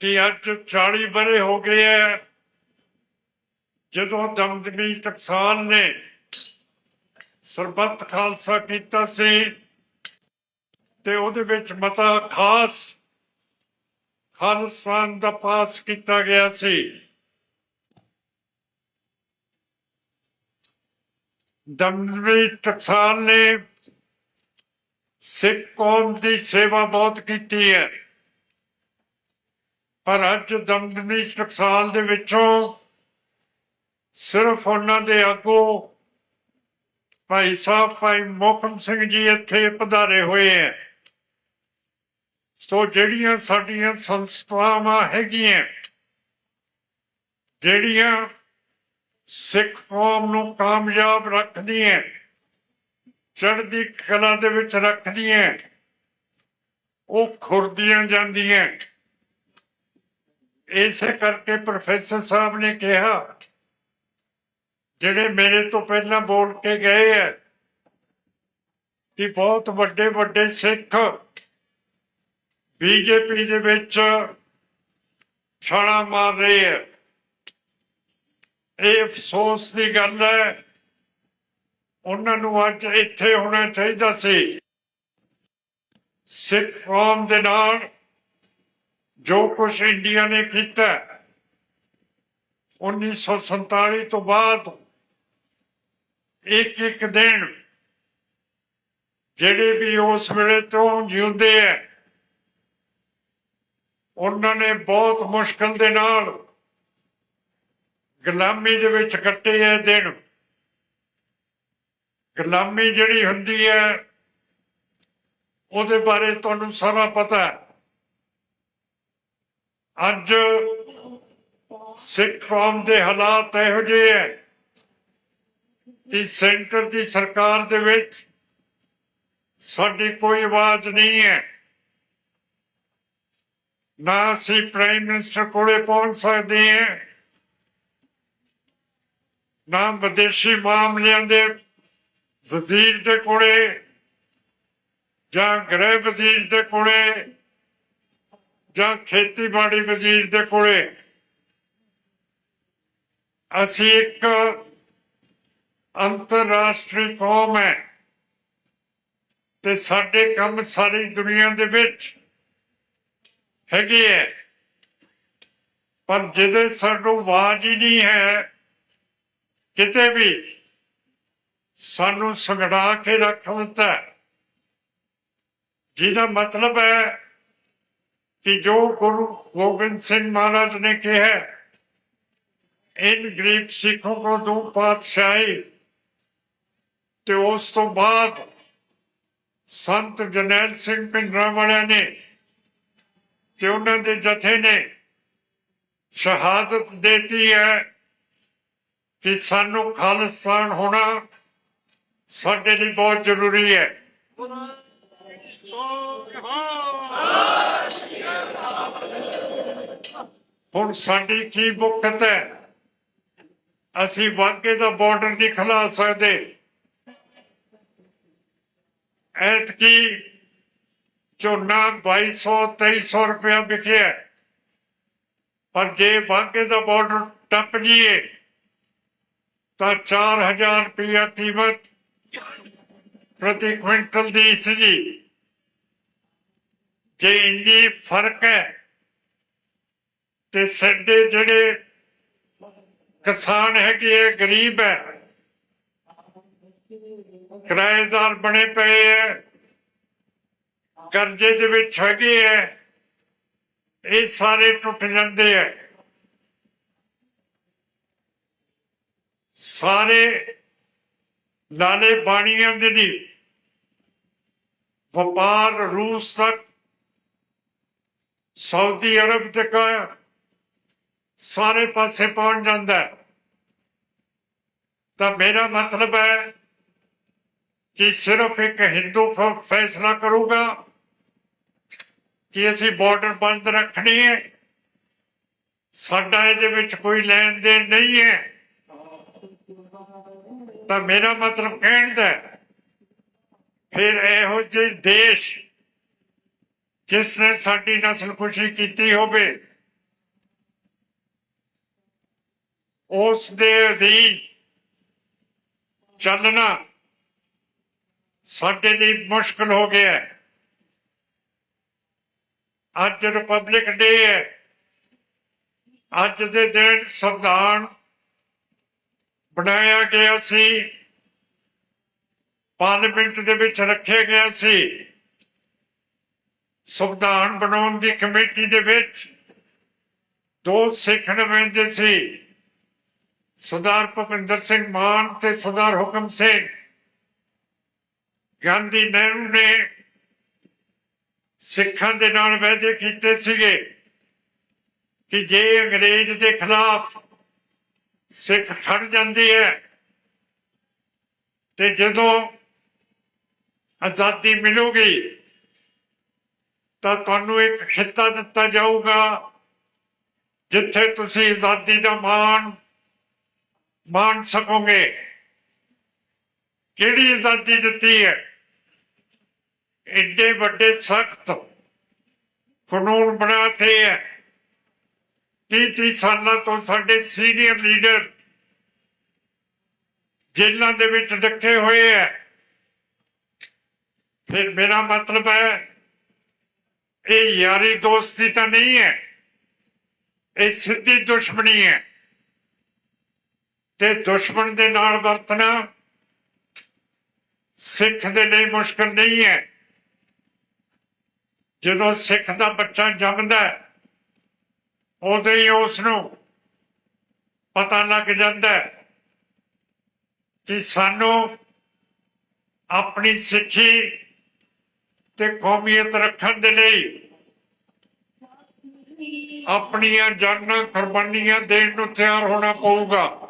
ਕਿ ਅੱਜ 40 ਬਰੇ ਹੋ ਗਏ ਹੈ ਜਦੋਂ ਦਮਦਮੀ ਟਕਸਾਲ ਨੇ ਸਰਬੱਤ ਖਾਲਸਾ ਕੀਤਾ ਸੀ ਤੇ ਉਹਦੇ ਵਿੱਚ ਮਤਾ ਖਾਸ ਖਾਲਸਾਨ ਦਾ ਪਾਸ ਕੀਤਾ ਗਿਆ ਸੀ। ਦਮਦਮੀ ਟਕਸਾਲ ਨੇ ਸਿੱਖ ਕੌਮ ਦੀ ਸੇਵਾ ਬਹੁਤ ਕੀਤੀ ਹੈ ਪਰ ਅੱਜ ਦਮਦਮੀ ਟਕਸਾਲ ਦੇ ਵਿੱਚੋਂ ਸਿਰਫ ਉਹਨਾਂ ਦੇ ਆਗੂ ਭਾਈ ਸਾਹਿਬ, ਭਾਈ ਮੋਹਕਮ ਸਿੰਘ ਜੀ ਇੱਥੇ ਪਧਾਰੇ ਹੋਏ ਹੈ ਸੋ ਜਿਹੜੀਆਂ ਸਾਡੀਆਂ ਸੰਸਥਾਵਾਂ ਹੈਗੀਆਂ, ਜਿਹੜੀਆਂ ਸਿੱਖ ਕੌਮ ਨੂੰ ਕਾਮਯਾਬ ਰੱਖਦੀਆਂ, ਚੜ੍ਹਦੀ ਕਲਾ ਦੇ ਵਿੱਚ ਰੱਖਦੀਆਂ, ਉਹ ਖੁਰਦੀਆਂ ਜਾਂਦੀਆਂ। ਇਸੇ ਕਰਕੇ ਪ੍ਰੋਫੈਸਰ ਸਾਹਿਬ ਨੇ ਕਿਹਾ, ਜਿਹੜੇ ਮੇਰੇ ਤੋਂ ਪਹਿਲਾਂ ਬੋਲ ਕੇ ਗਏ ਹੈ ਕਿ ਬਹੁਤ ਵੱਡੇ ਵੱਡੇ ਸਿੱਖ ਬੀਜੇਪੀ ਦੇ ਵਿੱਚ ਛਾਲਾ ਮਾਰ ਰਹੇ ਹੈ ਇਹ ਅਫਸੋਸ ਦੀ ਗੱਲ ਹੈ ਉਹਨਾਂ ਨੂੰ ਅੱਜ ਇੱਥੇ ਹੋਣਾ ਚਾਹੀਦਾ ਸੀ। ਸਿੱਖ ਕੌਮ ਦੇ ਨਾਲ ਜੋ ਕੁਝ ਇੰਡੀਆ ਨੇ ਕੀਤਾ 1947 ਤੋਂ ਬਾਅਦ ਇੱਕ ਇੱਕ ਦਿਨ ਜਿਹੜੇ ਵੀ ਉਸ ਵੇਲੇ ਤੋਂ ਜਿਉਂਦੇ ਹੈ ਉਹਨਾਂ ਨੇ ਬਹੁਤ ਮੁਸ਼ਕਲ ਦੇ ਨਾਲ ਗੁਲਾਮੀ ਦੇ ਵਿੱਚ ਕੱਟੇ ਇਹ ਦਿਨ। ਗੁਲਾਮੀ ਜਿਹੜੀ ਹੁੰਦੀ ਹੈ ਉਹਦੇ ਬਾਰੇ ਤੁਹਾਨੂੰ ਸਾਰਾ ਪਤਾ। ਹੈ ਅੱਜ ਸਿੱਖ ਕੌਮ ਦੇ ਹਾਲਾਤ ਇਹੋ ਜਿਹੇ ਹੈ ਕਿ ਸੈਂਟਰ ਦੀ ਸਰਕਾਰ ਦੇ ਵਿੱਚ ਸਾਡੀ ਕੋਈ ਆਵਾਜ਼ ਨਹੀਂ ਹੈ। ਨਾ ਅਸੀਂ ਪ੍ਰਾਈਮ ਮਿਨਿਸਟਰ ਕੋਲੇ ਪਹੁੰਚ ਸਕਦੇ ਹਾਂ, ਨਾ ਵਿਦੇਸ਼ੀ ਮਾਮਲਿਆਂ ਦੇ ਵਜ਼ੀਰ ਦੇ ਕੋਲੇ ਜਾਂ ਗ੍ਰਹਿ ਵਜ਼ੀਰ ਦੇ ਕੋਲੇ ਜਾਂ ਖੇਤੀਬਾੜੀ ਵਜ਼ੀਰ ਦੇ ਕੋਲੇ, ਅਸੀਂ ਇੱਕ ਅੰਤਰਰਾਸ਼ਟਰੀ ਕੌਮ ਹੈ ਤੇ ਸਾਡੇ ਕੰਮ ਸਾਰੀ ਦੁਨੀਆ ਦੇ ਵਿੱਚ ਹੈਗੇ ਹੈ ਪਰ ਜਿਹਦੇ ਸਾਨੂੰ ਆਵਾਜ਼ ਹੀ ਨਹੀਂ ਹੈ, ਕਿਤੇ ਵੀ ਸਾਨੂੰ ਸੰਗੜਾ ਕੇ ਰੱਖ ਦਿੱਤਾ। ਜਿਹਦਾ ਮਤਲਬ ਹੈ ਕਿ ਜੋ ਗੁਰੂ ਗੋਬਿੰਦ ਸਿੰਘ ਮਹਾਰਾਜ ਨੇ ਕਿਹਾ ਹੈ, इन गरीब सिखों को दो पातशाही ਤੇ ਉਸ ਤੋਂ ਬਾਅਦ ਸੰਤ ਜਰਨੈਲ ਸਿੰਘ ਭਿੰਡਰਾਂ ਵਾਲਿਆਂ ਨੇ ਤੇ ਉਹਨਾਂ ਦੇ ਜਥੇ ਨੇ ਸ਼ਹਾਦਤ ਦਿੱਤੀ ਹੈ ਕਿ ਸਾਨੂੰ ਖਾਲਿਸਤਾਨ ਹੋਣਾ ਸਾਡੇ ਲਈ ਬਹੁਤ ਜ਼ਰੂਰੀ ਹੈ ਹੁਣ ਸਾਡੀ ਕੀ ਮੁਕਤ ਹੈ? ਅਸੀਂ ਵਾਕੇ ਦਾ ਬਾਰਡਰ ਨਹੀਂ ਖਲਾ ਸਕਦੇ। ਐਤਕੀ ਝੋਨਾ 2200 2300 ਰੁਪਇਆ ਵਿਕਿਆ। ਪਰ ਜੇ ਵਾਕੇ ਦਾ ਬਾਰਡਰ ਟੱਪ ਜੀਏ ਤਾਂ 4000 ਰੁਪਇਆ ਕੀਮਤ ਪ੍ਰਤੀ ਕੁਇੰਟਲ ਦੀ ਸੀਗੀ ਜੇ ਇੰਨੀ ਫ਼ਰਕ ਹੈ ਤੇ ਸਾਡੇ ਜਿਹੜੇ ਕਿਸਾਨ ਹੈਗੇ ਹੈ ਗਰੀਬ ਹੈ ਕਿਰਾਏਦਾਰ ਬਣੇ ਪਏ ਹੈ ਕਰਜ਼ੇ ਦੇ ਵਿੱਚ ਹੈਗੇ ਹੈ ਇਹ ਸਾਰੇ ਟੁੱਟ ਜਾਂਦੇ ਹੈ ਸਾਰੇ ਲਾਲੇ ਬਾਣੀਆਂ ਦੇ ਦੀ ਵਪਾਰ ਰੂਸ ਤੱਕ, ਸਾਊਦੀ ਅਰਬ ਤੱਕ ਸਾਰੇ ਪਾਸੇ ਪਹੁੰਚ ਜਾਂਦਾ ਹੈ। ਤਾਂ ਮੇਰਾ ਮਤਲਬ ਹੈ ਕਿ ਸਿਰਫ ਇੱਕ ਹਿੰਦੂ ਫੈਸਲਾ ਕਰੂਗਾ ਕਿ ਅਸੀਂ ਬਾਰਡਰ ਬੰਦ ਰੱਖਣੀ ਹੈ ਸਾਡਾ ਇਹਦੇ ਵਿੱਚ ਕੋਈ ਲੈਣ ਦੇਣ ਨਹੀਂ ਹੈ ਤਾਂ ਮੇਰਾ ਮਤਲਬ ਕਹਿਣ ਦਾ ਫਿਰ ਇਹੋ ਜਿਹੇ ਦੇਸ਼ ਜਿਸ ਨੇ ਸਾਡੀ ਨਸਲ ਖੁਸ਼ੀ ਕੀਤੀ ਹੋਵੇ ਉਸ ਦੇ ਅਧੀਨ ਚੱਲਣਾ ਸਾਡੇ ਲਈ ਮੁਸ਼ਕਲ ਹੋ ਗਿਆ ਹੈ। ਅੱਜ ਰਿਪਬਲਿਕ ਡੇ ਹੈ। ਅੱਜ ਦੇ ਦਿਨ ਸੰਵਿਧਾਨ ਬਣਾਇਆ ਗਿਆ ਸੀ। ਪਾਰਲੀਮੈਂਟ ਦੇ ਵਿੱਚ ਰੱਖਿਆ ਗਿਆ ਸੀ। ਸੰਵਿਧਾਨ ਬਣਾਉਣ ਦੀ ਕਮੇਟੀ ਦੇ ਵਿੱਚ ਦੋ ਸਿੱਖ ਨੁਮਾਇੰਦੇ ਸੀ। ਸਰਦਾਰ ਭੁਪਿੰਦਰ ਸਿੰਘ ਮਾਨ ਤੇ ਸਰਦਾਰ ਹੁਕਮ ਸਿੰਘ ਗਾਂਧੀ ਨਹਿਰੂ ਨੇ ਸਿੱਖਾਂ ਦੇ ਨਾਲ ਵਾਅਦੇ ਕੀਤੇ ਸੀਗੇ ਕਿ ਜੇ ਅੰਗਰੇਜ਼ ਦੇ ਖਿਲਾਫ ਸਿੱਖ ਖੜ ਜਾਂਦੀ ਹੈ ਤੇ ਜਦੋਂ ਆਜ਼ਾਦੀ ਮਿਲੂਗੀ ਤਾਂ ਤੁਹਾਨੂੰ ਇੱਕ ਖਿੱਤਾ ਦਿੱਤਾ ਜਾਊਗਾ ਜਿੱਥੇ ਤੁਸੀਂ ਆਜ਼ਾਦੀ ਦਾ ਮਾਣ ਮਾਣ ਸਕੋਗੇ? ਕਿਹੜੀ ਆਜ਼ਾਦੀ ਦਿੱਤੀ ਹੈ? ਐਡੇ ਵੱਡੇ ਸਖਤ ਕਾਨੂੰਨ ਬਣਾਤੇ ਹੈ। 30 30 ਸਾਲਾਂ ਤੋਂ ਸਾਡੇ ਸੀਨੀਅਰ ਲੀਡਰ ਜੇਲ੍ਹਾਂ ਦੇ ਵਿੱਚ ਡੱਕੇ ਹੋਏ ਹੈ। ਫਿਰ ਮੇਰਾ ਮਤਲਬ ਹੈ, ਇਹ ਯਾਰੀ ਦੋਸਤੀ ਤਾਂ ਨਹੀਂ ਹੈ, ਇਹ ਸਿੱਧੀ ਦੁਸ਼ਮਣੀ ਹੈ। ਤੇ ਦੁਸ਼ਮਣ ਦੇ ਨਾਲ ਵਰਤਣਾ ਸਿੱਖ ਦੇ ਲਈ ਮੁਸ਼ਕਲ ਨਹੀਂ ਹੈ। ਜਦੋਂ ਸਿੱਖ ਦਾ ਬੱਚਾ ਜੰਮਦਾ ਉਦੋਂ ਹੀ ਉਸ ਨੂੰ ਪਤਾ ਲੱਗ ਜਾਂਦਾ ਕਿ ਸਾਨੂੰ ਆਪਣੀ ਸਿੱਖੀ ਤੇ ਕੌਮੀਅਤ ਰੱਖਣ ਦੇ ਲਈ ਆਪਣੀਆਂ ਜਾਨਾਂ ਕੁਰਬਾਨੀਆਂ ਦੇਣ ਨੂੰ ਤਿਆਰ ਹੋਣਾ ਪਊਗਾ।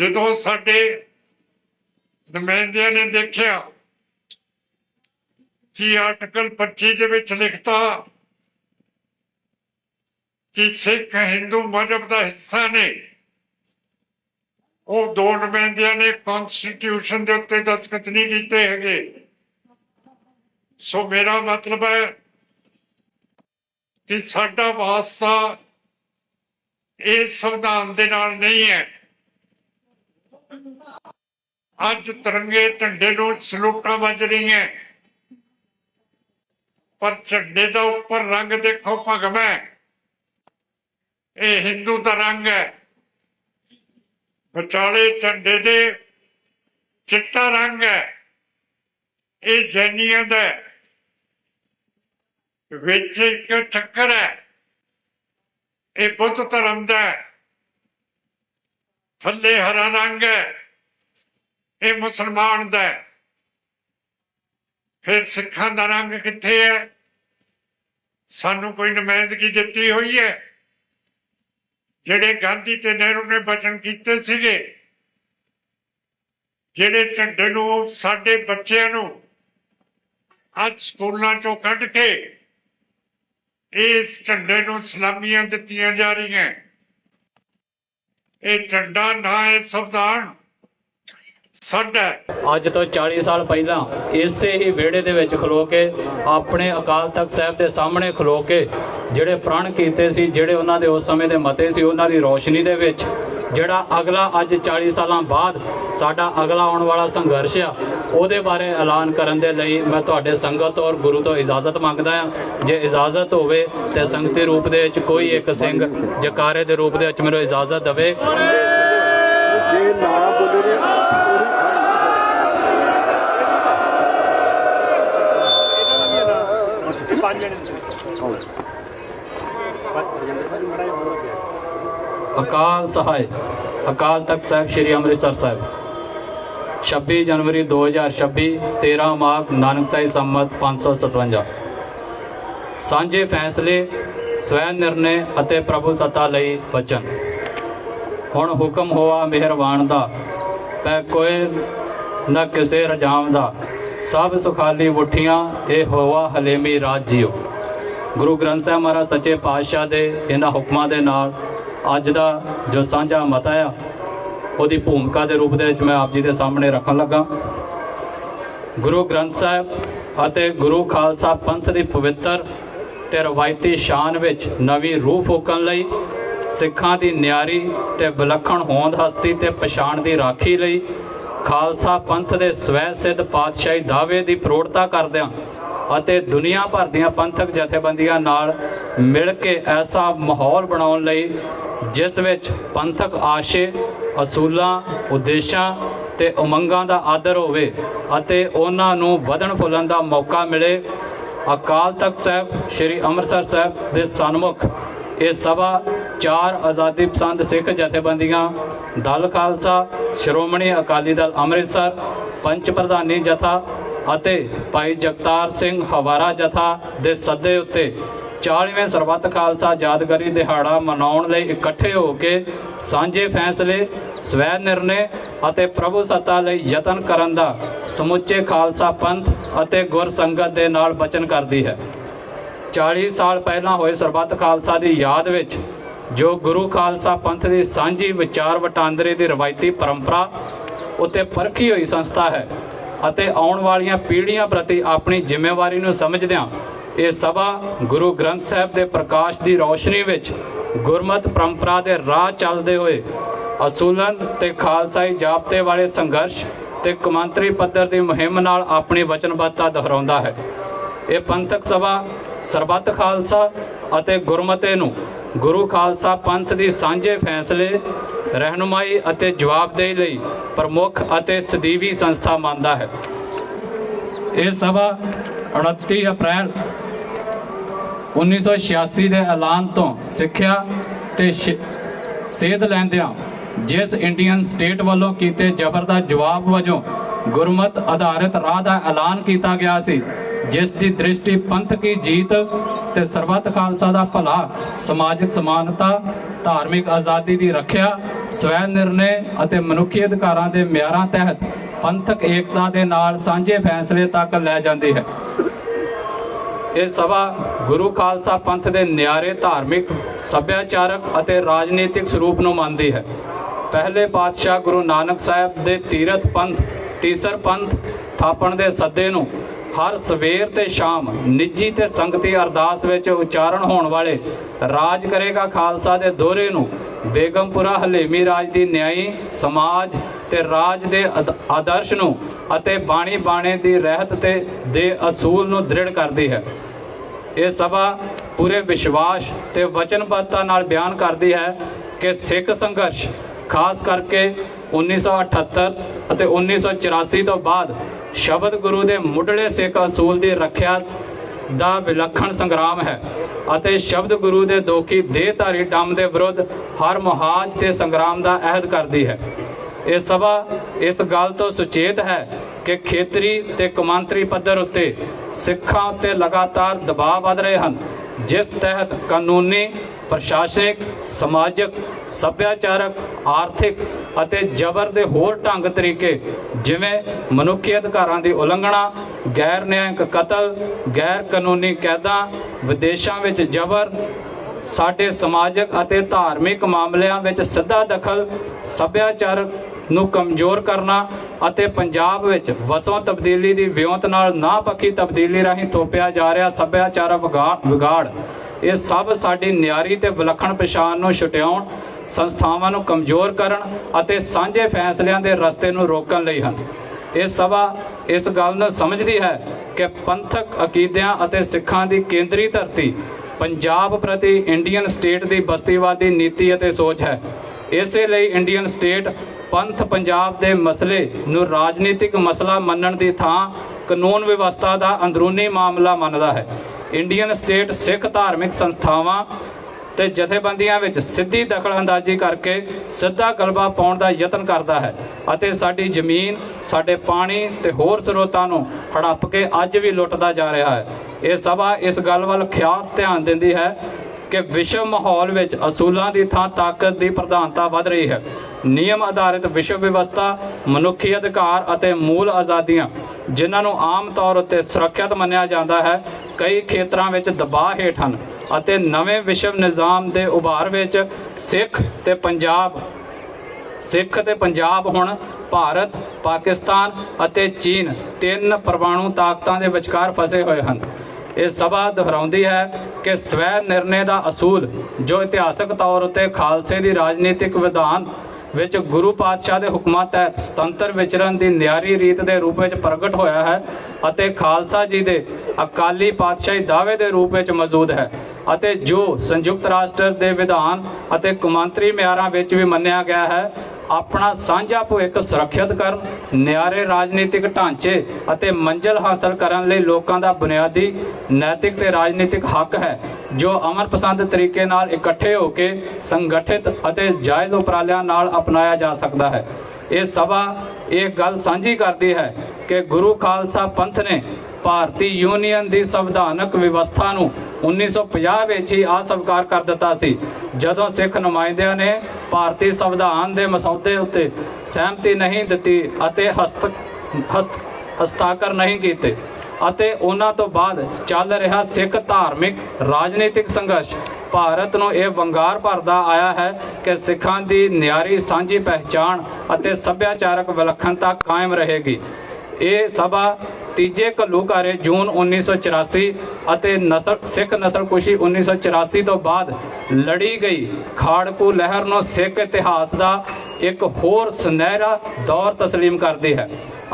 ਜਦੋਂ ਸਾਡੇ ਨੁਮਾਇੰਦਿਆਂ ਨੇ ਦੇਖਿਆ ਕਿ ਆਰਟੀਕਲ 25 ਦੇ ਵਿੱਚ ਲਿਖਤਾ ਕਿ ਸਿੱਖ ਹਿੰਦੂ ਮਜ਼ਹਬ ਦਾ ਹਿੱਸਾ ਨੇ, ਉਹ ਦੋ ਨੁਮਾਇੰਦਿਆਂ ਨੇ ਕਨਸਟੀਟਿਊਸ਼ਨ ਦੇ ਉੱਤੇ ਦਸਤਖਤ ਨਹੀਂ ਕੀਤੇ ਹੈਗੇ। ਸੋ ਮੇਰਾ ਮਤਲਬ ਹੈ ਕਿ ਸਾਡਾ ਵਾਸਤਾ ਇਹ ਸੰਵਿਧਾਨ ਦੇ ਨਾਲ ਨਹੀਂ ਹੈ। ਅੱਜ ਤਿਰੰਗੇ ਝੰਡੇ ਨੂੰ ਸਲੂਟਾਂ ਵੱਜ ਰਹੀਆਂ। ਪਰ ਝੰਡੇ ਦਾ ਉੱਪਰ ਰੰਗ ਦੇਖੋ ਭਗਵਾ, ਇਹ ਹਿੰਦੂ ਦਾ ਰੰਗ ਹੈ। ਵਿਚਾਲੇ ਝੰਡੇ ਦੇ ਚਿੱਟਾ ਰੰਗ ਹੈ, ਇਹ ਜੈਨੀਆਂ ਦਾ ਹੈ। ਵਿੱਚ ਇੱਕ ਚੱਕਰ ਹੈ, ਇਹ ਬੁੱਧ ਧਰਮ ਦਾ ਥੱਲੇ ਹਰਾ ਰੰਗ ਹੈ। ਇਹ ਮੁਸਲਮਾਨ ਦਾ ਫਿਰ ਸਿੱਖਾਂ ਦਾ ਰੰਗ ਕਿੱਥੇ ਹੈ? ਸਾਨੂੰ ਕੋਈ ਨੁਮਾਇੰਦਗੀ ਦਿੱਤੀ ਹੋਈ ਹੈ? ਜਿਹੜੇ ਗਾਂਧੀ ਤੇ ਨਹਿਰੂ ਨੇ ਬਚਨ ਕੀਤੇ ਸੀਗੇ, ਜਿਹੜੇ ਝੰਡੇ ਨੂੰ ਸਾਡੇ ਬੱਚਿਆਂ ਨੂੰ ਅੱਜ ਸਕੂਲਾਂ ਚੋਂ ਕੱਢ ਕੇ ਇਸ ਝੰਡੇ ਨੂੰ ਸਲਾਮੀਆਂ ਦਿੱਤੀਆਂ ਜਾ ਰਹੀਆਂ। ਇਹ ਝੰਡਾ ਨਾ ਹੈ ਸੰਵਿਧਾਨ ਸਾਡਾ। ਅੱਜ ਤੋਂ 40 ਸਾਲ ਪਹਿਲਾਂ ਇਸੇ ਹੀ ਵਿਹੜੇ ਦੇ ਵਿੱਚ ਖਲੋ ਕੇ ਆਪਣੇ ਅਕਾਲ ਤਖਤ ਸਾਹਿਬ ਦੇ ਸਾਹਮਣੇ ਖਲੋ ਕੇ ਜਿਹੜੇ ਪ੍ਰਣ ਕੀਤੇ ਸੀ ਜਿਹੜੇ ਉਹਨਾਂ ਦੇ ਉਸ ਸਮੇਂ ਦੇ ਮਤੇ ਸੀ ਉਹਨਾਂ ਦੀ ਰੋਸ਼ਨੀ ਦੇ ਵਿੱਚ ਜਿਹੜਾ ਅਗਲਾ ਅੱਜ 40 ਸਾਲਾਂ ਬਾਅਦ ਸਾਡਾ ਅਗਲਾ ਆਉਣ ਵਾਲਾ ਸੰਘਰਸ਼ ਆ ਉਹਦੇ ਬਾਰੇ ਐਲਾਨ ਕਰਨ ਦੇ ਲਈ ਮੈਂ ਤੁਹਾਡੇ ਸੰਗਤ ਔਰ ਗੁਰੂ ਤੋਂ ਇਜਾਜ਼ਤ ਮੰਗਦਾ ਹਾਂ ਜੇ ਇਜਾਜ਼ਤ ਹੋਵੇ ਤੇ ਸੰਗਤੀ ਰੂਪ ਦੇ ਵਿੱਚ ਕੋਈ ਇੱਕ ਸਿੰਘ ਜਕਾਰੇ ਦੇ ਰੂਪ ਦੇ ਵਿੱਚ ਮੈਨੂੰ ਇਜਾਜ਼ਤ ਦੇਵੇ ਜੇ ਨਾ ਬੋਲੇ ਨੇ ਪੰਜ ਮਿੰਟ ਅਕਾਲ ਸਹਾਇ ਅਕਾਲ ਤਖਤ ਸਾਹਿਬ ਸ੍ਰੀ ਅੰਮ੍ਰਿਤਸਰ ਸਾਹਿਬ। 26 ਜਨਵਰੀ 2026 13 ਮਾਘ ਨਾਨਕਸਾਈ ਸੰਮਤ 557 ਸਾਂਝੇ ਫੈਸਲੇ, ਸਵੈ ਨਿਰਣੇ ਅਤੇ ਪ੍ਰਭੂ ਸੱਤਾ ਲਈ ਵਚਨ। ਹੁਣ ਹੁਕਮ ਹੋਆ ਮਿਹਰਬਾਨ ਦਾ, ਪੈ ਕੋਈ ਨਾ ਕਿਸੇ ਰਜਾਮ ਦਾ। ਸਭ ਸੁਖਾਲੀ ਮੁਠੀਆਂ ਇਹ ਹੋਵਾ ਹਲੇਮੀ ਰਾਜ ਜੀਓ। ਗੁਰੂ ਗ੍ਰੰਥ ਸਾਹਿਬ ਮਹਾਰਾਜ ਸੱਚੇ ਪਾਤਸ਼ਾਹ ਦੇ ਇਹਨਾਂ ਹੁਕਮਾਂ ਦੇ ਨਾਲ ਅੱਜ ਦਾ ਜੋ ਸਾਂਝਾ ਮਤਾ ਆ, ਉਹਦੀ ਭੂਮਿਕਾ ਦੇ ਰੂਪ ਦੇ ਵਿੱਚ ਮੈਂ ਆਪ ਜੀ ਦੇ ਸਾਹਮਣੇ ਰੱਖਣ ਲੱਗਾ। ਗੁਰੂ ਗ੍ਰੰਥ ਸਾਹਿਬ ਅਤੇ ਗੁਰੂ ਖਾਲਸਾ ਪੰਥ ਦੀ ਪਵਿੱਤਰ ਤੇ ਰਵਾਇਤੀ ਸ਼ਾਨ ਵਿੱਚ ਨਵੀਂ ਰੂਹ ਫੂਕਣ ਲਈ, ਸਿੱਖਾਂ ਦੀ ਨਿਆਰੀ ਤੇ ਵਿਲੱਖਣ ਹੋਂਦ ਹਸਤੀ ਤੇ ਪਛਾਣ ਦੀ ਰਾਖੀ ਲਈ ਖਾਲਸਾ ਪੰਥ ਦੇ ਸਵੈ ਸਿੱਧ ਪਾਤਸ਼ਾਹੀ ਦਾਅਵੇ ਦੀ ਪ੍ਰੋੜਤਾ ਕਰਦਿਆਂ ਅਤੇ ਦੁਨੀਆ ਭਰ ਦੀਆਂ ਪੰਥਕ ਜਥੇਬੰਦੀਆਂ ਨਾਲ ਮਿਲ ਕੇ ਐਸਾ ਮਾਹੌਲ ਬਣਾਉਣ ਲਈ ਜਿਸ ਵਿੱਚ ਪੰਥਕ ਆਸ਼ੇ, ਅਸੂਲਾਂ, ਉਦੇਸ਼ਾਂ ਤੇ ਉਮੰਗਾਂ ਦਾ ਆਦਰ ਹੋਵੇ ਅਤੇ ਉਹਨਾਂ ਨੂੰ ਵਧਣ ਫੁੱਲਣ ਦਾ ਮੌਕਾ ਮਿਲੇ। ਅਕਾਲ ਤਖਤ ਸਾਹਿਬ, ਸ੍ਰੀ ਅੰਮ੍ਰਿਤਸਰ ਸਾਹਿਬ ਦੇ ਸਨਮੁਖ ਇਹ ਸਭਾ ਚਾਰ ਆਜ਼ਾਦੀ ਪਸੰਦ ਸਿੱਖ ਜਥੇਬੰਦੀਆਂ, ਦਲ ਖਾਲਸਾ, ਸ਼੍ਰੋਮਣੀ ਅਕਾਲੀ ਦਲ ਅੰਮ੍ਰਿਤਸਰ, ਪੰਚ ਪ੍ਰਧਾਨੀ ਜਥਾ ਅਤੇ ਭਾਈ ਜਗਤਾਰ ਸਿੰਘ ਹਵਾਰਾ ਜਥਾ ਦੇ ਸੱਦੇ ਉੱਤੇ 40ਵੇਂ ਸਰਬੱਤ ਖਾਲਸਾ ਯਾਦਗਾਰੀ ਦਿਹਾੜਾ ਮਨਾਉਣ ਲਈ ਇਕੱਠੇ ਹੋ ਕੇ ਸਾਂਝੇ ਫੈਸਲੇ, ਸਵੈ ਨਿਰਣੇ ਅਤੇ ਪ੍ਰਭੂ ਸੱਤਾ ਲਈ ਯਤਨ ਕਰਨ ਦਾ ਸਮੁੱਚੇ ਖਾਲਸਾ ਪੰਥ ਅਤੇ ਗੁਰਸੰਗਤ ਦੇ ਨਾਲ ਬਚਨ ਕਰਦੀ ਹੈ। 40 ਸਾਲ ਪਹਿਲਾਂ ਹੋਏ ਸਰਬੱਤ ਖਾਲਸਾ ਦੀ ਯਾਦ ਵਿੱਚ ਜੋ ਗੁਰੂ ਖਾਲਸਾ ਪੰਥ ਦੀ ਸਾਂਝੀ ਵਿਚਾਰ ਵਟਾਂਦਰੇ ਦੀ ਰਵਾਇਤੀ ਪਰੰਪਰਾ ਉੱਤੇ ਪਰਖੀ ਹੋਈ ਸੰਸਥਾ ਹੈ ਅਤੇ ਆਉਣ ਵਾਲੀਆਂ ਪੀੜ੍ਹੀਆਂ ਪ੍ਰਤੀ ਆਪਣੀ ਜ਼ਿੰਮੇਵਾਰੀ ਨੂੰ ਸਮਝਦਿਆਂ ਇਹ ਸਭਾ ਗੁਰੂ ਗ੍ਰੰਥ ਸਾਹਿਬ ਦੇ ਪ੍ਰਕਾਸ਼ ਦੀ ਰੌਸ਼ਨੀ ਵਿੱਚ ਗੁਰਮਤ ਪਰੰਪਰਾ ਦੇ ਰਾਹ ਚੱਲਦੇ ਹੋਏ ਅਸੂਲਨ ਤੇ ਖਾਲਸਾਈ ਜਾਬਤੇ ਵਾਲੇ ਸੰਘਰਸ਼ ਤੇ ਕਮਾਂਤਰੀ ਪੱਧਰ ਦੀ ਮੁਹਿੰਮ ਨਾਲ ਆਪਣੀ ਵਚਨਬੱਧਤਾ ਦੁਹਰਾਉਂਦਾ ਹੈ। ਇਹ ਪੰਥਕ ਸਭਾ ਸਰਬੱਤ ਖਾਲਸਾ ਅਤੇ ਗੁਰਮਤੇ ਨੂੰ ਗੁਰੂ ਖਾਲਸਾ ਪੰਥ ਦੀ ਸਾਂਝੇ ਫੈਸਲੇ, ਰਹਿਨੁਮਾਈ ਅਤੇ ਜਵਾਬਦੇਹੀ ਲਈ ਪ੍ਰਮੁੱਖ ਅਤੇ ਸਦੀਵੀ ਸੰਸਥਾ ਮੰਨਦਾ ਹੈ। ਇਹ ਸਭਾ 29 ਅਪ੍ਰੈਲ 1986 ਦੇ ਐਲਾਨ ਤੋਂ ਸਿੱਖਿਆ ਤੇ ਸ਼- ਸੇਧ ਲੈਂਦਿਆਂ ਜਿਸ ਇੰਡੀਅਨ ਸਟੇਟ ਵੱਲੋਂ ਕੀਤੇ ਜ਼ਬਰ ਦਾ ਜਵਾਬ ਵਜੋਂ ਗੁਰਮਤ ਆਧਾਰਿਤ ਰਾਹ ਦਾ ਐਲਾਨ ਕੀਤਾ ਗਿਆ ਸੀ ਜਿਸ ਦੀ ਦ੍ਰਿਸ਼ਟੀ ਪੰਥ ਕੀ ਜੀਤ ਤੇ ਸਰਬੱਤ ਖਾਲਸਾ ਦਾ ਭਲਾ, ਸਮਾਜਿਕ ਸਮਾਨਤਾ, ਧਾਰਮਿਕ ਆਜ਼ਾਦੀ ਦੀ ਰੱਖਿਆ, ਸਵੈ ਨਿਰਣੇ ਅਤੇ ਮਨੁੱਖੀ ਅਧਿਕਾਰਾਂ ਦੇ ਮਿਆਰਾਂ ਤਹਿਤ ਪੰਥਕ ਏਕਤਾ ਦੇ ਨਾਲ ਸਾਂਝੇ ਫੈਸਲੇ ਤੱਕ ਲੈ ਜਾਂਦੀ ਹੈ। ਇਹ ਸਭਾ ਗੁਰੂ ਖਾਲਸਾ ਪੰਥ ਦੇ ਨਿਆਰੇ ਧਾਰਮਿਕ, ਸੱਭਿਆਚਾਰਕ ਅਤੇ ਰਾਜਨੀਤਿਕ ਸਰੂਪ ਨੂੰ ਮੰਨਦੀ ਹੈ। ਪਹਿਲੇ ਪਾਤਸ਼ਾਹ ਗੁਰੂ ਨਾਨਕ ਸਾਹਿਬ ਦੇ ਤੀਰਥ ਪੰਥ, ਤੀਸਰ ਪੰਥ ਥਾਪਣ ਦੇ ਸੱਦੇ ਨੂੰ ਹਰ ਸਵੇਰ ਤੇ ਸ਼ਾਮ ਨਿੱਜੀ ਤੇ ਸੰਗਤੀ ਅਰਦਾਸ ਵਿੱਚ ਉਚਾਰਨ ਹੋਣ ਵਾਲੇ ਰਾਜ ਕਰੇਗਾ ਖਾਲਸਾ ਦੇ ਦੋਹਰੇ ਨੂੰ। ਬੇਗਮਪੁਰਾ ਹਲੇਮੀ ਰਾਜ ਦੀ ਨਿਆਈ, ਸਮਾਜ ਤੇ ਰਾਜ ਦੇ ਆਦਰਸ਼ ਨੂੰ ਅਤੇ ਬਾਣੀ ਬਾਣੇ ਦੀ ਰਹਿਤ ਤੇ ਦੇ ਅਸੂਲ ਨੂੰ ਦ੍ਰਿੜ ਕਰਦੀ ਹੈ। ਇਹ ਸਭਾ ਪੂਰੇ ਵਿਸ਼ਵਾਸ ਤੇ ਵਚਨਬੱਧਤਾ ਨਾਲ ਬਿਆਨ ਕਰਦੀ ਹੈ ਕਿ ਸਿੱਖ ਸੰਘਰਸ਼, ਖਾਸ ਕਰਕੇ 1978 ਅਤੇ 1984 ਤੋਂ ਬਾਅਦ ਸ਼ਬਦ ਗੁਰੂ ਦੇ ਮੁੱਢਲੇ ਸਿੱਖ ਅਸੂਲ ਦੀ ਰੱਖਿਆ ਦਾ ਵਿਲੱਖਣ ਸੰਗਰਾਮ ਹੈ ਅਤੇ ਸ਼ਬਦ ਗੁਰੂ ਦੇ ਦੋਖੀ ਦੇਹਧਾਰੀ ਡੰਮ ਦੇ ਵਿਰੁੱਧ ਹਰ ਮੁਹਾਜ ਤੇ ਸੰਗਰਾਮ ਦਾ ਅਹਿਦ ਕਰਦੀ ਹੈ। ਇਹ ਸਭਾ ਇਸ ਗੱਲ ਤੋਂ ਸੁਚੇਤ ਹੈ ਕਿ ਖੇਤਰੀ ਤੇ ਕਮਾਂਤਰੀ ਪੱਧਰ ਉੱਤੇ ਸਿੱਖਾਂ ਉੱਤੇ ਲਗਾਤਾਰ ਦਬਾਅ ਵਧ ਰਹੇ ਹਨ ਜਿਸ ਤਹਿਤ ਕਾਨੂੰਨੀ, ਪ੍ਰਸ਼ਾਸਨਿਕ, ਸਮਾਜਿਕ, ਸੱਭਿਆਚਾਰਕ, ਆਰਥਿਕ ਅਤੇ ਜ਼ਬਰ ਦੇ ਹੋਰ ਢੰਗ ਤਰੀਕੇ ਜਿਵੇਂ ਮਨੁੱਖੀ ਅਧਿਕਾਰਾਂ ਦੀ ਉਲੰਘਣਾ, ਗੈਰ ਨਿਆਂਕ ਕਤਲ, ਗੈਰ ਕਾਨੂੰਨੀ ਕੈਦਾਂ, ਵਿਦੇਸ਼ਾਂ ਵਿੱਚ ਜ਼ਬਰ ਸਾਡੇ ਸਮਾਜਿਕ ਅਤੇ ਧਾਰਮਿਕ ਮਾਮਲਿਆਂ ਵਿੱਚ ਸਿੱਧਾ ਦਖਲ, ਸੱਭਿਆਚਾਰ ਨੂੰ ਕਮਜ਼ੋਰ ਕਰਨਾ ਅਤੇ ਪੰਜਾਬ ਵਿੱਚ ਵਸੋਂ ਤਬਦੀਲੀ ਦੀ ਵਿਉਂਤ ਨਾਲ ਨਾ ਪੱਕੀ ਤਬਦੀਲੀ ਰਾਹੀਂ ਥੋਪਿਆ ਜਾ ਰਿਹਾ ਸੱਭਿਆਚਾਰਕ ਵਿਗਾੜ, ਇਹ ਸਭ ਸਾਡੀ ਨਿਆਰੀ ਤੇ ਵਿਲੱਖਣ ਪਛਾਣ ਨੂੰ ਛੁਟਿਆਉਣ, ਸੰਸਥਾਵਾਂ ਨੂੰ ਕਮਜ਼ੋਰ ਕਰਨ ਅਤੇ ਸਾਂਝੇ ਫੈਸਲਿਆਂ ਦੇ ਰਸਤੇ ਨੂੰ ਰੋਕਣ ਲਈ ਹਨ। ਇਹ ਸਭਾ ਇਸ ਗੱਲ ਨੂੰ ਸਮਝਦੀ ਹੈ ਕਿ ਪੰਥਕ ਅਕੀਦਿਆਂ ਅਤੇ ਸਿੱਖਾਂ ਦੀ ਕੇਂਦਰੀ ਧਰਤੀ ਪੰਜਾਬ ਪ੍ਰਤੀ ਇੰਡੀਅਨ ਸਟੇਟ ਦੀ ਬਸਤੀਵਾਦੀ ਨੀਤੀ ਅਤੇ ਸੋਚ ਹੈ। ਇਸੇ ਲਈ ਇੰਡੀਅਨ ਸਟੇਟ ਪੰਥ ਪੰਜਾਬ ਦੇ ਮਸਲੇ ਨੂੰ ਰਾਜਨੀਤਿਕ ਮਸਲਾ ਮੰਨਣ ਦੀ ਥਾਂ ਕਾਨੂੰਨ ਵਿਵਸਥਾ ਦਾ ਅੰਦਰੂਨੀ ਮਾਮਲਾ ਮੰਨਦਾ ਹੈ। ਇੰਡੀਅਨ ਸਟੇਟ ਸਿੱਖ ਧਾਰਮਿਕ ਸੰਸਥਾਵਾਂ ਤੇ ਜਥੇਬੰਦੀਆਂ ਵਿੱਚ ਸਿੱਧੀ ਦਖਲਅੰਦਾਜ਼ੀ ਕਰਕੇ ਸਿੱਧਾ ਗਲਬਾ ਪਾਉਣ ਦਾ ਯਤਨ ਕਰਦਾ ਹੈ ਅਤੇ ਸਾਡੀ ਜ਼ਮੀਨ, ਸਾਡੇ ਪਾਣੀ ਤੇ ਹੋਰ ਸਰੋਤਾਂ ਨੂੰ ਹੜੱਪ ਕੇ ਅੱਜ ਵੀ ਲੁੱਟਦਾ ਜਾ ਰਿਹਾ ਹੈ। ਇਹ ਸਭਾ ਇਸ ਗੱਲ ਵੱਲ ਖਾਸ ਧਿਆਨ ਦਿੰਦੀ ਹੈ ਕਿ ਵਿਸ਼ਵ ਮਾਹੌਲ ਵਿੱਚ ਅਸੂਲਾਂ ਦੀ ਥਾਂ ਤਾਕਤ ਦੀ ਪ੍ਰਧਾਨਤਾ ਵੱਧ ਰਹੀ ਹੈ। ਨਿਯਮ ਆਧਾਰਿਤ ਵਿਸ਼ਵ ਵਿਵਸਥਾ, ਮਨੁੱਖੀ ਅਧਿਕਾਰ ਅਤੇ ਮੂਲ ਆਜ਼ਾਦੀਆਂ, ਜਿਨ੍ਹਾਂ ਨੂੰ ਆਮ ਤੌਰ ਉੱਤੇ ਸੁਰੱਖਿਅਤ ਮੰਨਿਆ ਜਾਂਦਾ ਹੈ, ਕਈ ਖੇਤਰਾਂ ਵਿੱਚ ਦਬਾਅ ਹੇਠ ਹਨ ਅਤੇ ਨਵੇਂ ਵਿਸ਼ਵ ਨਿਜ਼ਾਮ ਦੇ ਉਭਾਰ ਵਿੱਚ ਸਿੱਖ ਤੇ ਪੰਜਾਬ, ਸਿੱਖ ਤੇ ਪੰਜਾਬ ਹੁਣ ਭਾਰਤ, ਪਾਕਿਸਤਾਨ ਅਤੇ ਚੀਨ ਤਿੰਨ ਪਰਮਾਣੂ ਤਾਕਤਾਂ ਦੇ ਵਿਚਕਾਰ ਫਸੇ ਹੋਏ ਹਨ। ਇਹ ਸਭਾ ਦੁਹਰਾਉਂਦੀ ਹੈ ਕਿ ਸਵੈ ਨਿਰਣੇ ਦਾ ਅਸੂਲ, ਜੋ ਇਤਿਹਾਸਕ ਤੌਰ ਉਤੇ ਖਾਲਸੇ ਦੀ ਰਾਜਨੀਤਿਕ ਵਿਧਾਨ ਵਿੱਚ ਗੁਰੂ ਪਾਤਸ਼ਾਹ ਦੇ ਹੁਕਮਾਂ ਤਹਿਤ ਸੁਤੰਤਰ ਵਿਚਰਨ ਦੀ ਨਿਆਰੀ ਰੀਤ ਦੇ ਰੂਪ ਵਿੱਚ ਪ੍ਰਗਟ ਹੋਇਆ ਹੈ ਅਤੇ ਖਾਲਸਾ ਜੀ ਦੇ ਅਕਾਲੀ ਪਾਤਸ਼ਾਹੀ ਦਾਅਵੇ ਦੇ ਰੂਪ ਵਿੱਚ ਮੌਜੂਦ ਹੈ। ਅਤੇ ਜੋ ਸੰਯੁਕਤ ਰਾਸ਼ਟਰ ਦੇ ਵਿਧਾਨ ਅਤੇ ਕੌਮਾਂਤਰੀ ਮਿਆਰਾਂ ਵਿੱਚ ਵੀ ਮੰਨਿਆ ਗਿਆ ਹੈ, ਆਪਣਾ ਸਾਂਝਾ ਭਵਿੱਖ ਸੁਰੱਖਿਅਤ ਕਰਨ, ਨਿਆਰੇ ਰਾਜਨੀਤਿਕ ਢਾਂਚੇ ਅਤੇ ਮੰਜ਼ਲ ਹਾਸਲ ਕਰਨ ਲਈ ਲੋਕਾਂ ਦਾ ਬੁਨਿਆਦੀ, ਨੈਤਿਕ ਤੇ ਰਾਜਨੀਤਿਕ ਹੱਕ ਹੈ, ਜੋ ਅਮਨ ਪਸੰਦ ਤਰੀਕੇ ਨਾਲ ਇਕੱਠੇ ਹੋ ਕੇ ਸੰਗਠਿਤ ਅਤੇ ਜਾਇਜ਼ ਉਪਰਾਲਿਆਂ ਨਾਲ ਅਪਣਾਇਆ ਜਾ ਸਕਦਾ ਹੈ। ਇਹ ਸਭਾ ਇਹ ਗੱਲ ਸਾਂਝੀ ਕਰਦੀ ਹੈ ਕਿ ਗੁਰੂ ਖਾਲਸਾ ਪੰਥ ਨੇ ਭਾਰਤੀ ਯੂਨੀਅਨ ਦੀ ਸੰਵਿਧਾਨਕ ਵਿਵਸਥਾ ਨੂੰ 1950 ਵਿੱਚ ਹੀ ਅਸਵੀਕਾਰ ਕਰ ਦਿੱਤਾ ਸੀ। ਜਦੋਂ ਸਿੱਖ ਨੁਮਾਇੰਦਿਆਂ ਨੇ ਭਾਰਤੀ ਸੰਵਿਧਾਨ ਦੇ ਮਸੌਦੇ ਉੱਤੇ ਸਹਿਮਤੀ ਨਹੀਂ ਦਿੱਤੀ ਅਤੇ ਹਸਤ ਹਸਤ, ਹਸਤਾਖਰ ਨਹੀਂ ਕੀਤੇ ਅਤੇ ਉਹਨਾਂ ਤੋਂ ਬਾਅਦ ਚੱਲ ਰਿਹਾ ਸਿੱਖ ਧਾਰਮਿਕ, ਰਾਜਨੀਤਿਕ ਸੰਘਰਸ਼, ਭਾਰਤ ਨੂੰ ਇਹ ਵੰਗਾਰ ਭਰਦਾ ਆਇਆ ਹੈ ਕਿ ਸਿੱਖਾਂ ਦੀ ਨਿਆਰੀ ਸਾਂਝੀ ਪਹਿਚਾਣ ਅਤੇ ਸੱਭਿਆਚਾਰਕ ਵਿਲੱਖਣਤਾ ਕਾਇਮ ਰਹੇਗੀ। ਇਹ ਸਭਾ ਤੀਜੇ ਘੱਲੂਘਾਰੇ ਜੂਨ 1984 ਅਤੇ ਨਸਲ, ਸਿੱਖ ਨਸਲਕੁਸ਼ੀ 1984 ਤੋਂ ਬਾਅਦ ਲੜੀ ਗਈ। ਖਾੜਕੂ ਲਹਿਰ ਨੂੰ ਸਿੱਖ ਇਤਿਹਾਸ ਦਾ ਇੱਕ ਹੋਰ ਸੁਨਹਿਰਾ ਦੌਰ ਤਸਲੀਮ ਕਰਦੀ ਹੈ।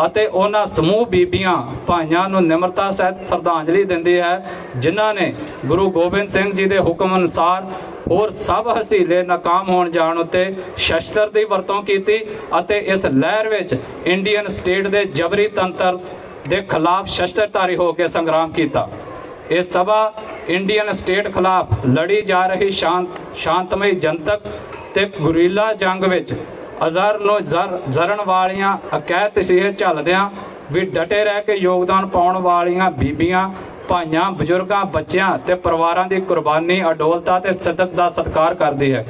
ਅਤੇ ਉਹਨਾਂ ਸਮੂਹ ਬੀਬੀਆਂ ਭਾਈਆਂ ਨੂੰ ਨਿਮਰਤਾ ਸਹਿਤ ਸ਼ਰਧਾਂਜਲੀ ਦਿੰਦੀ ਹੈ, ਜਿਨ੍ਹਾਂ ਨੇ ਗੁਰੂ ਗੋਬਿੰਦ ਸਿੰਘ ਜੀ ਦੇ ਹੁਕਮ ਅਨੁਸਾਰ ਹੋਰ ਸਭ ਹਸੀਲੇ ਨਾਕਾਮ ਹੋਣ ਜਾਣ ਉੱਤੇ ਸ਼ਸਤਰ ਦੀ ਵਰਤੋਂ ਕੀਤੀ ਅਤੇ ਇਸ ਲਹਿਰ ਵਿੱਚ ਇੰਡੀਅਨ ਸਟੇਟ ਦੇ ਜਬਰੀ ਤੰਤਰ ਦੇ ਖਿਲਾਫ ਸ਼ਸਤਰਧਾਰੀ ਹੋ ਕੇ ਸੰਗਰਾਮ ਕੀਤਾ। ਇਹ ਸਭਾ ਇੰਡੀਅਨ ਸਟੇਟ ਖਿਲਾਫ ਲੜੀ ਜਾ ਰਹੀ ਸ਼ਾਂਤ, ਸ਼ਾਂਤਮਈ ਜਨਤਕ ਤੇ ਗੁਰੀਲਾ ਜੰਗ ਵਿੱਚ ਅਜ਼ਰ ਨੂੰ ਜ਼ਰਨ ਵਾਲੀਆਂ ਅਕੈਤ ਤਸੀਹੇ ਝੱਲਦਿਆਂ ਵੀ ਡਟੇ ਰਹਿ ਕੇ ਯੋਗਦਾਨ ਪਾਉਣ ਵਾਲੀਆਂ ਬੀਬੀਆਂ, ਭਾਈਆਂ, ਬਜ਼ੁਰਗਾਂ, ਬੱਚਿਆਂ ਤੇ ਪਰਿਵਾਰਾਂ ਦੀ ਕੁਰਬਾਨੀ, ਅਡੋਲਤਾ ਤੇ ਸਿੱਦਕ ਦਾ ਸਤਿਕਾਰ ਕਰਦੀ ਹੈ।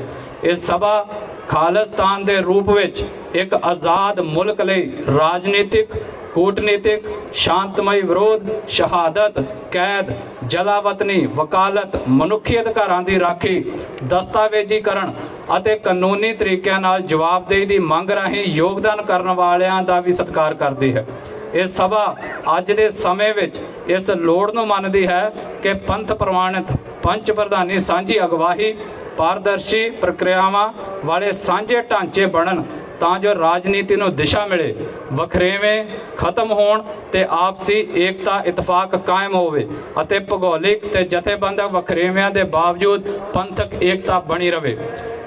ਇਹ ਸਭਾ ਖਾਲਿਸਤਾਨ ਦੇ ਰੂਪ ਵਿੱਚ ਇੱਕ ਆਜ਼ਾਦ ਮੁਲਕ ਲਈ ਰਾਜਨੀਤਿਕ ਕੂਟਨੀਤਿਕ, ਸ਼ਾਂਤਮਈ ਵਿਰੋਧ, ਸ਼ਹਾਦਤ, ਕੈਦ, ਜਲਾਵਤਨੀ, ਵਕਾਲਤ, ਮਨੁੱਖੀ ਅਧਿਕਾਰਾਂ ਦੀ ਰਾਖੀ, ਦਸਤਾਵੇਜ਼ੀਕਰਨ ਅਤੇ ਕਾਨੂੰਨੀ ਤਰੀਕਿਆਂ ਨਾਲ ਜਵਾਬਦੇਹੀ ਦੀ ਮੰਗ ਰਾਹੀਂ ਯੋਗਦਾਨ ਕਰਨ ਵਾਲਿਆਂ ਦਾ ਵੀ ਸਤਿਕਾਰ ਕਰਦੀ ਹੈ। ਇਹ ਸਭਾ ਅੱਜ ਦੇ ਸਮੇਂ ਵਿੱਚ ਇਸ ਲੋੜ ਨੂੰ ਮੰਨਦੀ ਹੈ ਕਿ ਪੰਥ ਪ੍ਰਮਾਣਿਤ ਪੰਚ ਪ੍ਰਧਾਨੀ, ਸਾਂਝੀ ਅਗਵਾਹੀ, ਪਾਰਦਰਸ਼ੀ ਪ੍ਰਕਿਰਿਆਵਾਂ ਵਾਲੇ ਸਾਂਝੇ ਢਾਂਚੇ ਬਣਨ ਤਾਂ ਜੋ ਰਾਜਨੀਤੀ ਨੂੰ ਦਿਸ਼ਾ ਮਿਲੇ। ਵਖਰੇਵੇਂ ਖਤਮ ਹੋਣ ਤੇ ਆਪਸੀ ਏਕਤਾ, ਇਤਫਾਕ ਕਾਇਮ ਹੋਵੇ ਅਤੇ ਭੂਗੋਲਿਕ ਤੇ ਜਥੇਬੰਦਕ ਵਖਰੇਵਿਆਂ ਦੇ ਬਾਵਜੂਦ ਪੰਥਕ ਏਕਤਾ ਬਣੀ ਰਵੇ।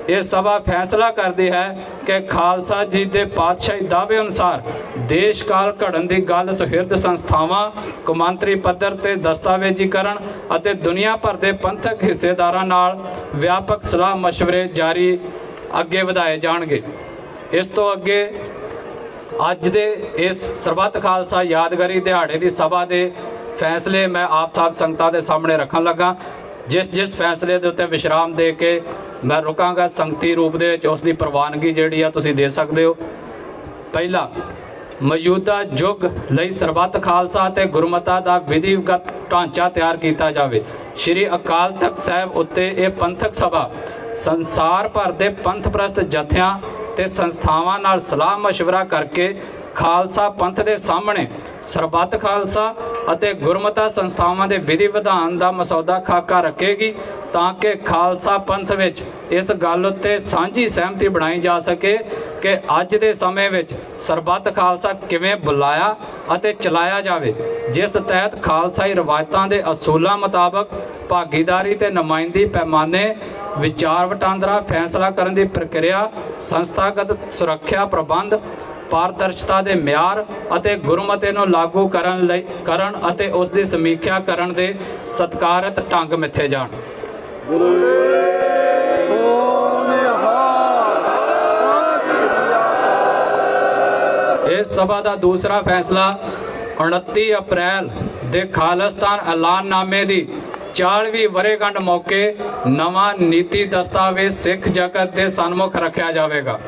ਇਹ ਸਭਾ ਫੈਸਲਾ ਕਰਦੀ ਹੈ ਕਿ ਖਾਲਸਾ ਜੀ ਦੇ ਪਾਤਸ਼ਾਹੀ ਦਾਅਵੇ ਅਨੁਸਾਰ ਦੇਸ਼ ਕਾਲ ਘੜਨ ਦੀ ਗੱਲ ਸੁਹਿਰਦ ਸੰਸਥਾਵਾਂ, ਕੌਮਾਂਤਰੀ ਪੱਧਰ ਤੇ ਦਸਤਾਵੇਜ਼ੀਕਰਨ ਅਤੇ ਦੁਨੀਆ ਭਰ ਦੇ ਪੰਥਕ ਹਿੱਸੇਦਾਰਾਂ ਨਾਲ ਵਿਆਪਕ ਸਲਾਹ مشਵਰੇ ਜਾਰੀ ਅੱਗੇ ਵਧਾਏ ਜਾਣਗੇ। ਇਸ ਤੋਂ ਅੱਗੇ ਅੱਜ ਦੇ ਇਸ ਸਰਬੱਤ ਖਾਲਸਾ ਯਾਦਗਾਰੀ ਦਿਹਾੜੇ ਦੀ ਸਭਾ ਦੇ ਫੈਸਲੇ ਮੈਂ ਆਪ ਸਾਬ ਸੰਗਤਾਂ ਦੇ ਸਾਹਮਣੇ ਰੱਖਣ ਲੱਗਾ। ਜਿਸ ਜਿਸ ਫੈਸਲੇ ਦੇ ਉੱਤੇ ਵਿਸ਼ਰਾਮ ਦੇ ਕੇ ਮੈਂ ਰੁਕਾਂਗਾ ਸੰਗਤੀ ਰੂਪ ਦੇ ਵਿੱਚ ਉਸ ਦੀ ਪ੍ਰਵਾਨਗੀ ਜਿਹੜੀ ਆ ਤੁਸੀਂ ਦੇ ਸਕਦੇ ਹੋ। ਪਹਿਲਾ, ਮੌਜੂਦਾ ਯੁੱਗ ਲਈ ਸਰਬੱਤ ਖਾਲਸਾ ਤੇ ਗੁਰਮਤਾ ਦਾ ਵਿਧੀਗਤ ਢਾਂਚਾ ਤਿਆਰ ਕੀਤਾ ਜਾਵੇ। ਸ਼੍ਰੀ ਅਕਾਲ ਤਖਤ ਸਾਹਿਬ ਉੱਤੇ ਇਹ ਪੰਥਕ ਸਭਾ ਸੰਸਾਰ ਭਰ ਦੇ ਪੰਥ ਪ੍ਰਸਤ ਜਥਿਆਂ ਤੇ ਸੰਸਥਾਵਾਂ ਨਾਲ ਸਲਾਹ مشورہ ਕਰਕੇ ਖਾਲਸਾ ਪੰਥ ਦੇ ਸਾਹਮਣੇ, ਸਰਬੱਤ ਖਾਲਸਾ ਅਤੇ ਗੁਰਮਤਾ ਸੰਸਥਾਵਾਂ ਦੇ ਵਿਧੀ ਵਿਧਾਨ ਦਾ ਮਸੌਦਾ ਖਾਕਾ ਰੱਖੇਗੀ ਤਾਂ ਕਿ ਖਾਲਸਾ ਪੰਥ ਵਿੱਚ ਇਸ ਗੱਲ ਉੱਤੇ ਸਾਂਝੀ ਸਹਿਮਤੀ ਬਣਾਈ ਜਾ ਸਕੇ ਕਿ ਅੱਜ ਦੇ ਸਮੇਂ ਵਿੱਚ ਸਰਬੱਤ ਖਾਲਸਾ ਕਿਵੇਂ ਬੁਲਾਇਆ ਅਤੇ ਚਲਾਇਆ ਜਾਵੇ, ਜਿਸ ਤਹਿਤ ਖਾਲਸਾਈ ਰਵਾਇਤਾਂ ਦੇ ਅਸੂਲਾਂ ਮੁਤਾਬਕ ਭਾਗੀਦਾਰੀ ਤੇ ਨੁਮਾਇੰਦੀ ਪੈਮਾਨੇ, ਵਿਚਾਰ ਵਟਾਂਦਰਾ, ਫੈਸਲਾ ਕਰਨ ਦੀ ਪ੍ਰਕਿਰਿਆ, ਸੰਸਥਾਗਤ ਸੁਰੱਖਿਆ ਪ੍ਰਬੰਧ ਪਾਰਦਰਸ਼ਤਾ ਦੇ ਮਿਆਰ ਅਤੇ ਗੁਰਮਤੇ ਨੂੰ ਲਾਗੂ ਕਰਨ ਲਈ, ਕਰਨ ਅਤੇ ਉਸ ਦੀ ਸਮੀਖਿਆ ਕਰਨ ਦੇ ਸਤਕਾਰਤ ਢੰਗ ਮਿੱਥੇ ਜਾਣ। ਇਸ ਸਭਾ ਦਾ ਦੂਸਰਾ ਫੈਸਲਾ 29 ਅਪ੍ਰੈਲ ਦੇ ਖਾਲਿਸਤਾਨ ਐਲਾਨਨਾਮੇ ਦੀ 40ਵੀਂ ਵਰ੍ਹੇਗੰਢ ਮੌਕੇ ਨਵਾਂ ਨੀਤੀ ਦਸਤਾਵੇਜ਼ ਸਿੱਖ ਜਗਤ ਦੇ ਸਨਮੁਖ ਰੱਖਿਆ ਜਾਵੇਗਾ।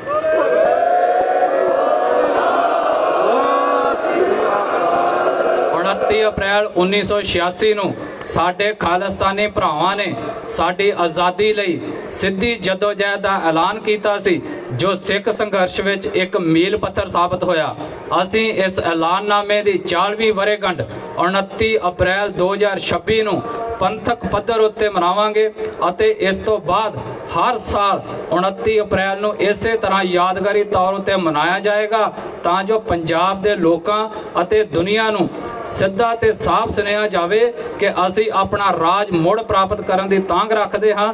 29 ਅਪ੍ਰੈਲ 1986 ਨੂੰ ਸਾਡੇ ਖਾਲਿਸਤਾਨੀ ਭਰਾਵਾਂ ਨੇ ਸਾਡੀ ਆਜ਼ਾਦੀ ਲਈ ਸਿੱਧੀ ਜਦੋਜਹਿਦ ਦਾ ਐਲਾਨ ਕੀਤਾ ਸੀ, ਜੋ ਸਿੱਖ ਸੰਘਰਸ਼ ਵਿੱਚ ਇੱਕ ਮੀਲ ਪੱਥਰ ਸਾਬਤ ਹੋਇਆ। ਅਸੀਂ ਇਸ ਐਲਾਨਨਾਮੇ ਦੀ 40ਵੀਂ ਵਰ੍ਹੇਗੰਢ 29 ਅਪ੍ਰੈਲ 2026 ਨੂੰ ਪੰਥਕ ਪੱਧਰ ਉੱਤੇ ਮਨਾਵਾਂਗੇ ਅਤੇ ਇਸ ਤੋਂ ਬਾਅਦ ਹਰ ਸਾਲ 29 ਅਪ੍ਰੈਲ ਨੂੰ ਇਸੇ ਤਰ੍ਹਾਂ ਯਾਦਗਾਰੀ ਤੌਰ ਉੱਤੇ ਮਨਾਇਆ ਜਾਏਗਾ, ਤਾਂ ਜੋ ਪੰਜਾਬ ਦੇ ਲੋਕਾਂ ਅਤੇ ਦੁਨੀਆ ਨੂੰ ਸਿੱਧਾ ਤੇ ਸਾਫ਼ ਸੁਨੇਹਾ ਜਾਵੇ ਕਿ ਅਸੀਂ ਆਪਣਾ ਰਾਜ ਮੁੜ ਪ੍ਰਾਪਤ ਕਰਨ ਦੀ ਤਾਂਘ ਰੱਖਦੇ ਹਾਂ।